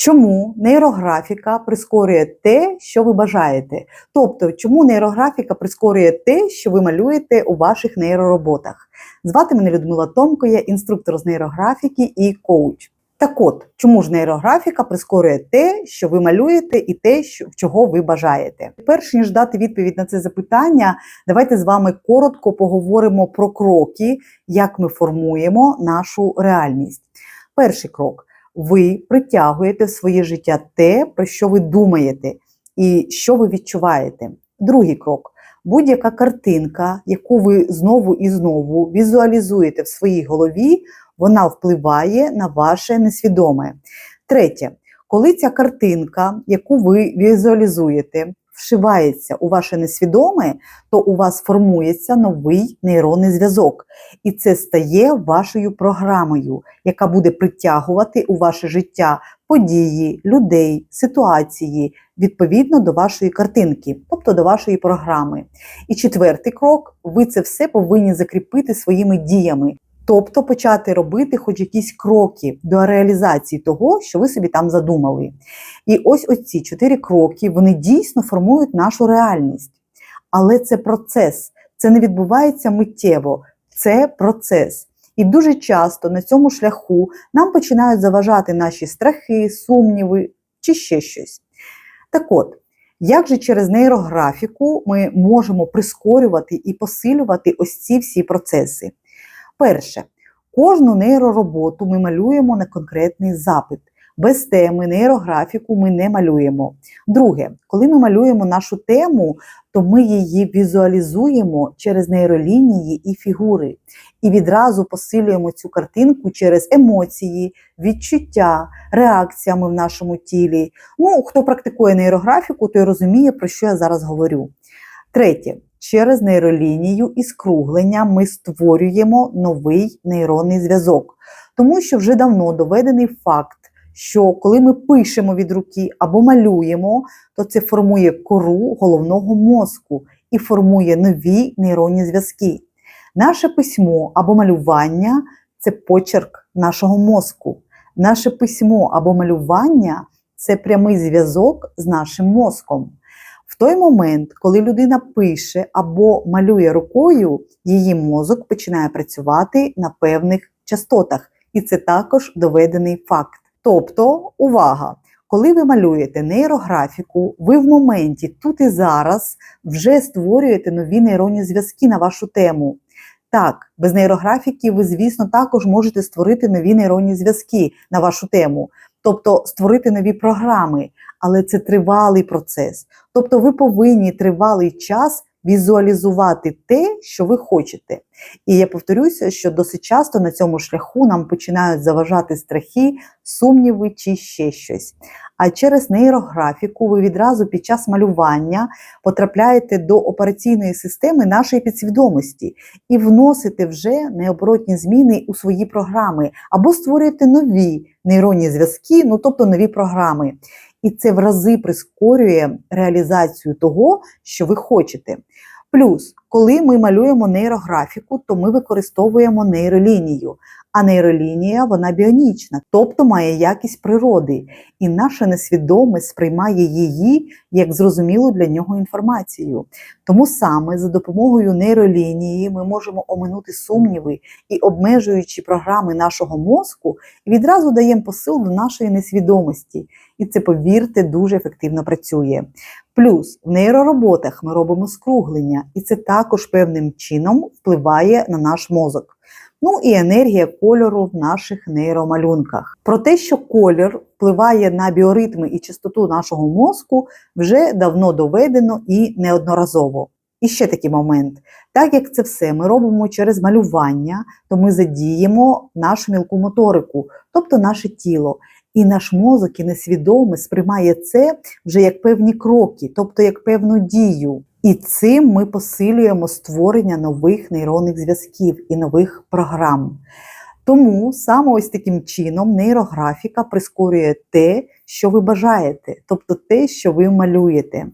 Чому нейрографіка прискорює те, що ви бажаєте? Тобто, чому нейрографіка прискорює те, що ви малюєте у ваших нейророботах? Звати мене Людмила Томко, я інструктор з нейрографіки і коуч. Так от, чому ж нейрографіка прискорює те, що ви малюєте, і те, що, чого ви бажаєте? Перш ніж дати відповідь на це запитання, давайте з вами коротко поговоримо про кроки, як ми формуємо нашу реальність. Перший крок ви притягуєте в своє життя те, про що ви думаєте і що ви відчуваєте. Другий крок. Будь-яка картинка, яку ви знову і знову візуалізуєте в своїй голові, вона впливає на ваше несвідоме. Третє, коли ця картинка, яку ви візуалізуєте, вшивається у ваше несвідоме, то у вас формується новий нейронний зв'язок. І це стає вашою програмою, яка буде притягувати у ваше життя події, людей, ситуації відповідно до вашої картинки, тобто до вашої програми. І четвертий крок: ви це все повинні закріпити своїми діями. Тобто почати робити хоч якісь кроки до реалізації того, що ви собі там задумали. І ось оці чотири кроки вони дійсно формують нашу реальність. Але це процес, це не відбувається миттєво, це процес. І дуже часто на цьому шляху нам починають заважати наші страхи, сумніви чи ще щось. Так от, як же через нейрографіку ми можемо прискорювати і посилювати ось ці всі процеси? Перше, кожну нейророботу ми малюємо на конкретний запит. Без теми нейрографіку ми не малюємо. Друге, коли ми малюємо нашу тему, то ми її візуалізуємо через нейролінії і фігури. І відразу посилюємо цю картинку через емоції, відчуття, реакціями в нашому тілі. Ну, хто практикує нейрографіку, той розуміє, про що я зараз говорю. Третє, через нейролінію і скруглення ми створюємо новий нейронний зв'язок, тому що вже давно доведений факт, що коли ми пишемо від руки або малюємо, то це формує кору головного мозку і формує нові нейронні зв'язки. Наше письмо або малювання це почерк нашого мозку. Наше письмо або малювання це прямий зв'язок з нашим мозком. Той момент, коли людина пише або малює рукою, її мозок починає працювати на певних частотах, і це також доведений факт. Тобто, увага! Коли ви малюєте нейрографіку, ви в моменті тут і зараз вже створюєте нові нейронні зв'язки на вашу тему. Так, без нейрографіки ви, звісно, також можете створити нові нейронні зв'язки на вашу тему, тобто створити нові програми, але це тривалий процес. Тобто ви повинні тривалий час візуалізувати те, що ви хочете. І я повторюся, що досить часто на цьому шляху нам починають заважати страхи, сумніви чи ще щось. А через нейрографіку ви відразу під час малювання потрапляєте до операційної системи нашої підсвідомості і вносите вже необоротні зміни у свої програми, або створюєте нові нейронні зв'язки, ну тобто нові програми. І це в рази прискорює реалізацію того, що ви хочете. Плюс, коли ми малюємо нейрографіку, то ми використовуємо нейролінію. А нейролінія вона біонічна, тобто має якість природи, і наше несвідоме сприймає її як зрозумілу для нього інформацію. Тому саме за допомогою нейролінії ми можемо оминути сумніви і обмежуючи програми нашого мозку, і відразу даємо посил до нашої несвідомості. І це, повірте, дуже ефективно працює. Плюс в нейророботах ми робимо скруглення, і це також певним чином впливає на наш мозок. Ну і енергія кольору в наших нейромалюнках. Про те, що колір впливає на біоритми і чистоту нашого мозку, вже давно доведено і неодноразово. І ще такий момент: так як це все ми робимо через малювання, то ми задіємо нашу мілку моторику, тобто наше тіло. І наш мозок і несвідоме сприймає це вже як певні кроки, тобто як певну дію. І цим ми посилюємо створення нових нейронних зв'язків і нових програм. Тому саме ось таким чином нейрографіка прискорює те, що ви бажаєте, тобто те, що ви малюєте.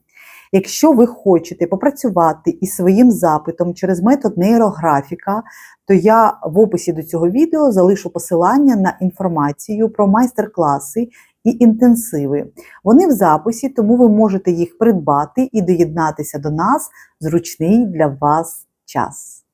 Якщо ви хочете попрацювати із своїм запитом через метод нейрографіка, то я в описі до цього відео залишу посилання на інформацію про майстер-класи і інтенсиви. Вони в записі, тому ви можете їх придбати і доєднатися до нас зручний для вас час.